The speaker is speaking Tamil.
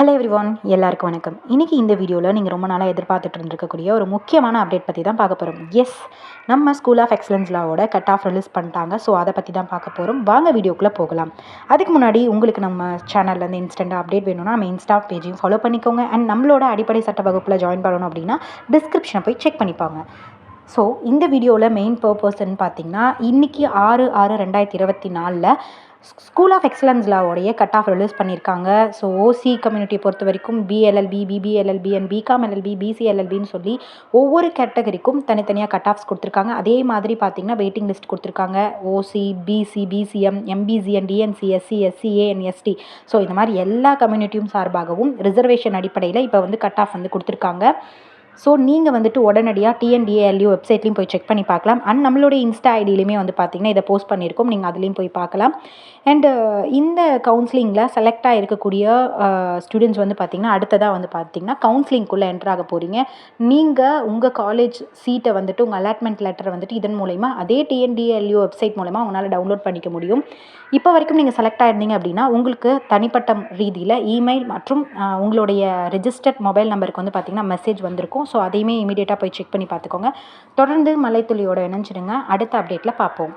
ஹலோ எவ்ரி ஒன் எல்லாருக்கும் வணக்கம். இன்றைக்கி இந்த வீடியோவில் நீங்கள் ரொம்ப நாளாக எதிர்பார்த்துட்டு இருந்திருக்கக்கூடிய ஒரு முக்கியமான அப்டேட் பற்றி தான் பார்க்க போகிறோம் எஸ் நம்ம ஸ்கூல் ஆஃப் எக்ஸலன்ஸ் லாவோட கட் ஆஃப் ரிலீஸ் பண்ணிட்டாங்க. ஸோ அதை பற்றி தான் பார்க்க போகிறோம் வாங்க வீடியோக்குள்ளே போகலாம். அதுக்கு முன்னாடி உங்களுக்கு நம்ம சேனல்லேருந்து இன்ஸ்டண்ட்டாக அப்டேட் வேணும்னா நம்ம இன்ஸ்டா பேஜையும் ஃபாலோ பண்ணிக்கோங்க. அண்ட் நம்மளோட அடிப்படை சட்ட வகுப்பில் ஜாயின் பண்ணணும் அப்படின்னா டிஸ்கிரிப்ஷனை போய் செக் பண்ணிப்பாங்க. ஸோ இந்த வீடியோவில் மெயின் பர்பஸ்ன்னு பார்த்தீங்கன்னா இன்றைக்கி ஆறு ஆறு ரெண்டாயிரத்தி இருபத்தி நாலில் ஸ்கூல் ஆஃப் எக்ஸலன்ஸ் லாவோடைய கட் ஆஃப் ரிலீஸ் பண்ணியிருக்காங்க ஸோ ஓசி கம்யூனிட்டியை பொறுத்த வரைக்கும் BLLB BBLLB and BCom LLB பிசிஎல்எல்பின்னு சொல்லி ஒவ்வொரு கேட்டகரிக்கும் தனித்தனியாக கட் ஆஃப்ஸ் கொடுத்துருக்காங்க. அதே மாதிரி பார்த்தீங்கன்னா வெயிட்டிங் லிஸ்ட் கொடுத்துருக்காங்க. OC BC BCM MBC and DNC SC SCA and ST so இந்த மாதிரி எல்லா கம்யூனிட்டியும் சார்பாகவும் ரிசர்வேஷன் அடிப்படையில் இப்போ வந்து கட் ஆஃப் வந்து கொடுத்துருக்காங்க. ஸோ நீங்கள் வந்துட்டு உடனடியாக டிஎன்டிஏஎல்யூ வெப்சைட்லேயும் போய் செக் பண்ணி பார்க்கலாம். அண்ட் நம்மளுடைய இன்ஸ்டா ஐடியிலையுமே வந்து பார்த்தீங்கன்னா இதை போஸ்ட் பண்ணியிருக்கோம். நீங்கள் அதுலேயும் போய் பார்க்கலாம். அண்டு இந்த கவுன்சிலிங்கில் செலக்ட் இருக்கக்கூடிய ஸ்டூடெண்ட்ஸ் வந்து பார்த்திங்கன்னா அடுத்ததாக வந்து பார்த்திங்கன்னா கவுன்சிலிங்குள்ளே என்ட்ரு ஆக போகிறீங்க நீங்கள் உங்கள் காலேஜ் சீட்டை வந்துட்டு உங்கள் அலாட்மெண்ட் லெட்டரை வந்துட்டு இதன் மூலயமா அதே டிஎன்டிஎல்யூ வெப்சைட் மூலமாக உங்களால் டவுன்லோட் பண்ணிக்க முடியும். இப்போ வரைக்கும் நீங்கள் செலக்ட் ஆயிருந்தீங்க அப்படின்னா உங்களுக்கு தனிப்பட்ட ரீதியில் இமெயில் மற்றும் உங்களுடைய ரெஜிஸ்டர்ட் மொபைல் நம்பருக்கு வந்து பார்த்திங்கன்னா மெசேஜ் வந்திருக்கும். ஸோ அதையுமே இமீடியட்டாக போய் செக் பண்ணி பார்த்துக்கோங்க. தொடர்ந்து மலைத்துளியோட இணைஞ்சிடுங்க. அடுத்த அப்டேட்டில் பார்ப்போம்.